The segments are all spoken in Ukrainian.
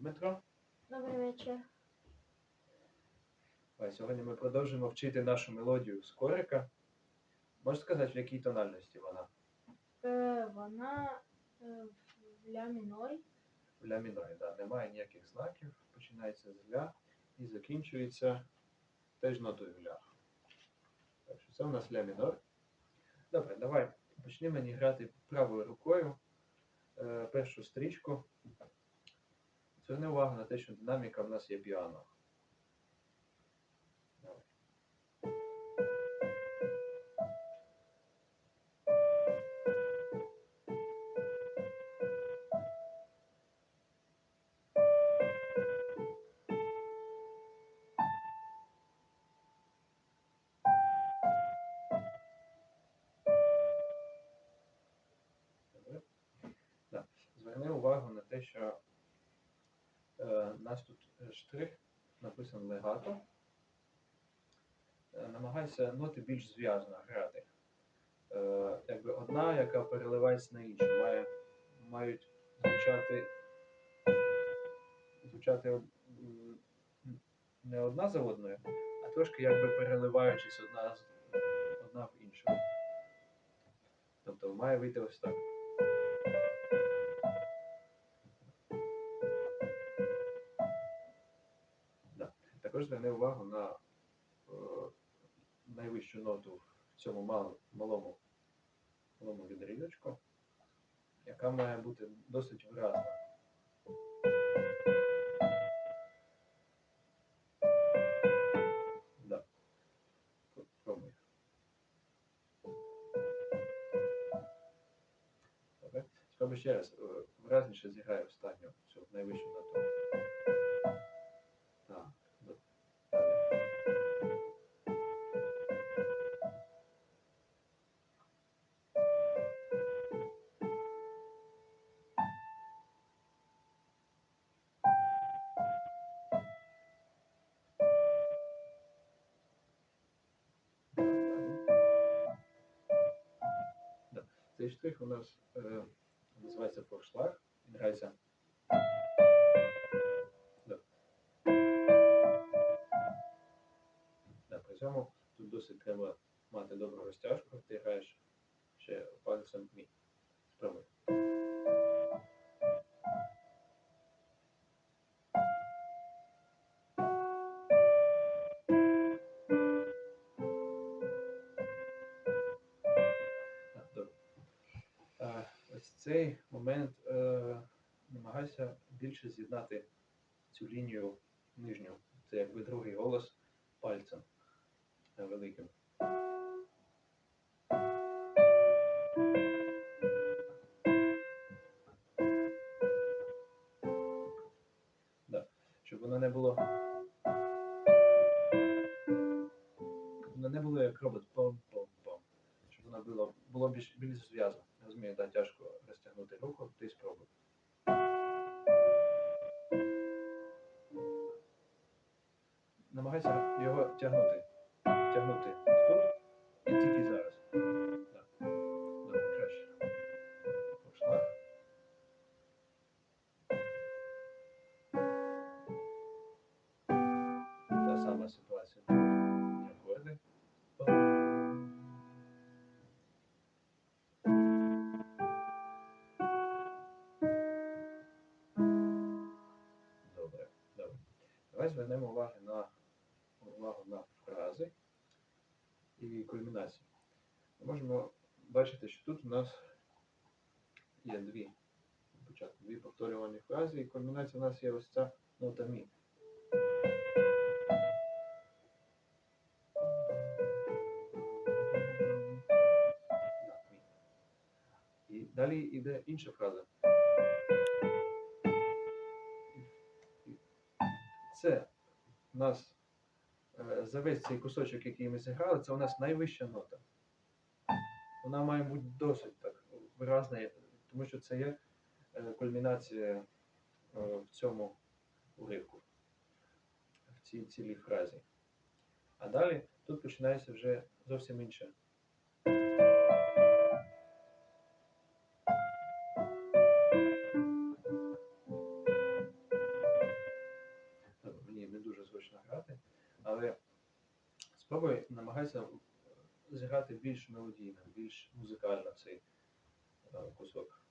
Дмитро. Добрий вечір. А сьогодні ми продовжуємо вчити нашу мелодію скорика. Можеш сказати, в якій тональності вона? Е, вона е, в ля мінорі. В ля мінорі, да. Немає ніяких знаків, починається з ля і закінчується теж нотою ля. Так що це у нас ля мінор. Добре, давай почни мені грати правою рукою е, першу стрічку. Зверни увагу на те, що динаміка в нас є піано. Зверни увагу на те, що у нас тут е, штрих написано легато. Е, намагайся ноти більш зв'язно грати. Е, якби одна, яка переливається на іншу, має, мають звучати, звучати не одна за одною, а трошки якби переливаючись одна, одна в іншу. Тобто має вийти ось так. Також зверни увагу на е, найвищу ноту в цьому мал- малому, малому відрізочку, яка має бути досить виразна. Да. Спробуй ще раз. е, Виразніше зіграй Цей штрих у нас е, називається форшлаг. Він грається. Да, при цьому тут досить треба мати добру розтяжку. Ти граєш ще пальцем мі. Спробуй. Цей момент е, намагайся більше з'єднати цю лінію нижню. Це якби другий голос пальцем е, великим. Намагайся його тягнути. Тягнути тут і тільки зараз. Та сама ситуація. Добре, добре. Давай звернемо увагу на увагу на фрази і кульмінацію. Ми можемо бачити, що тут у нас є дві, спочатку дві повторювані фрази, і кульмінація у нас є ось ця нота мі. І далі йде інша фраза. Це у нас за весь цей кусочок, який ми зіграли, це у нас найвища нота. Вона має бути досить так виразна, тому що це є е, кульмінація е, в цьому уривку, в цій цілій фразі. А далі тут починається вже зовсім інше. Спробуй намагайся зіграти більш мелодійно, більш музикально цей е, кусок.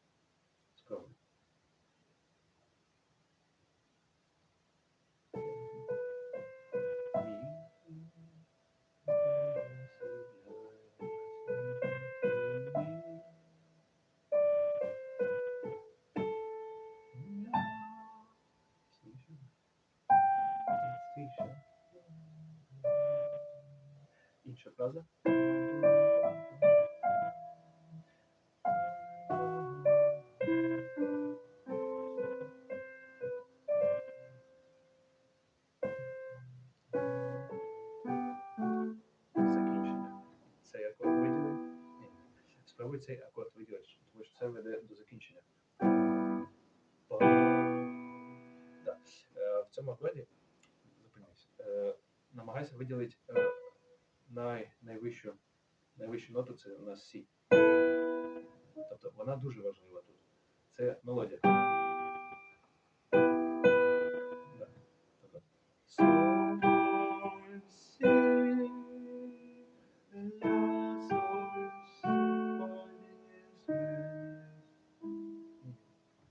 Фраза. Закінчення. Цей акорд виділи. Ні. Спробуй цей акорд виділити, тому що це веде до закінчення. Да. Е, В цьому акорді зупинись. Е, Намагайся виділити е, най, найвищу, найвищу ноту це у нас Сі. Тобто вона дуже важлива тут. Це мелодія. Да. Тобто.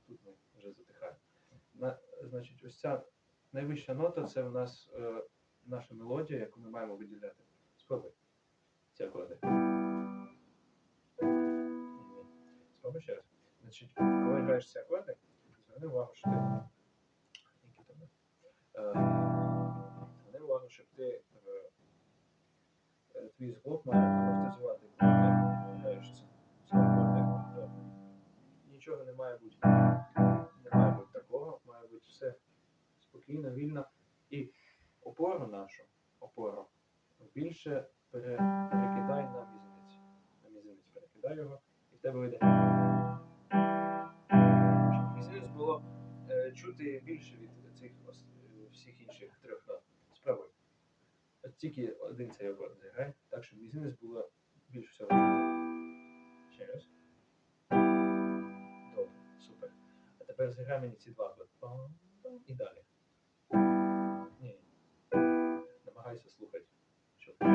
Тут ми вже затихаємо. На, значить, ось ця найвища нота це у нас е, наша мелодія, яку ми маємо виділяти. Спробуй. Ці акорди. Спробуй ще раз. Значить, коли граєш ці акорди, зверни увагу, що ти. Е, Зверни увагу, щоб ти е, твій звук має амортизувати, граєш ці, акорди. Нічого не має бути. Не має бути такого, має бути все спокійно, вільно. І опору нашу, опору, більше пере, перекидай на мізинець. На мізинець перекидай його, і в тебе вийде. Щоб мізинець було е, чути більше від цих ос- е, всіх інших трьох нот. Спробуй. От тільки один цей акорд зіграй, так, щоб мізинець було більше всього чути. Ще раз. Добре, супер. А тепер зіграй мені ці два акорди. І далі. Ні. Намагайся слухати, що.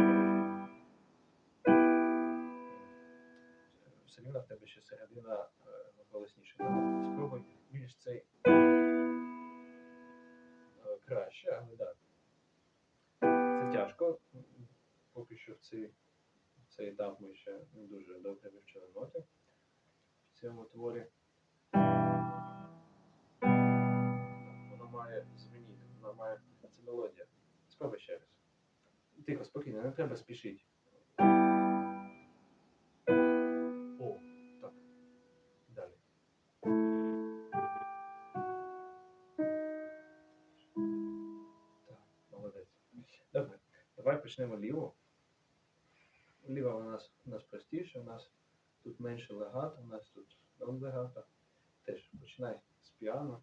Все рівно в тебе ще середина е, голосніша. Ну, Спробуй більш цей е, краще, але так. Це тяжко. Поки що в цей, в цей етап ми ще не дуже добре вивчили ноти в цьому творі. Воно має змінити, воно має. Це мелодія. Спробуй ще раз. Тихо, спокійно, не треба спішити. О, так. Далі. Так, молодець. Добре, давай почнемо ліву. Ліва у нас, у нас простіше, у нас тут менше легато, у нас тут нон легато. Теж починай з піано.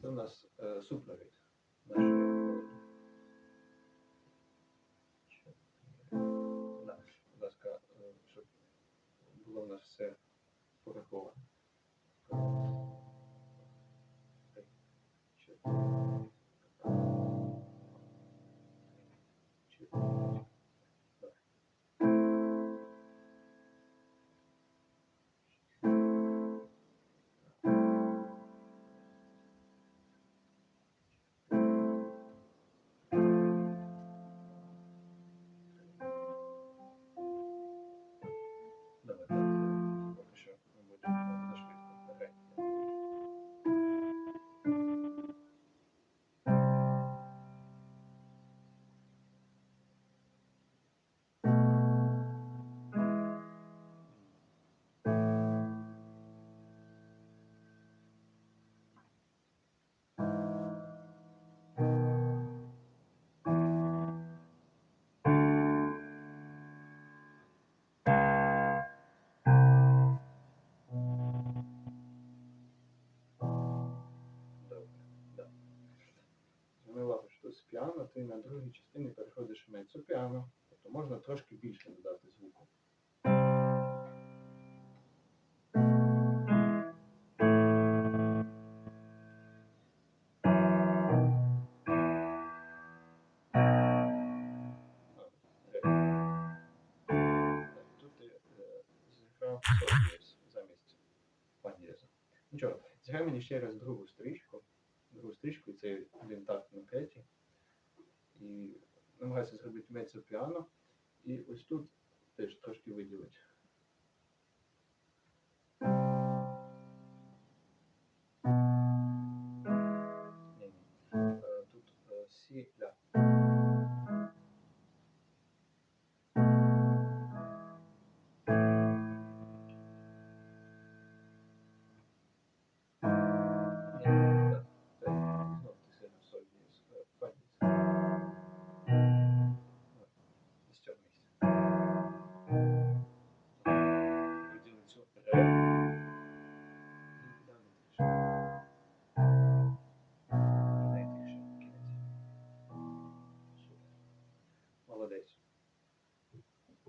Це у нас е, супровід нашої в нас все пораховано. піано, ти на другій частині переходиш в мецо-піано, Тобто можна трошки більше додати звуку. Е, Нічого, зіграй мені ще раз другу стрічку, другу стрічку, і це один такт на третій і намагаюся зробити мецо піано. І ось тут теж трошки виділити.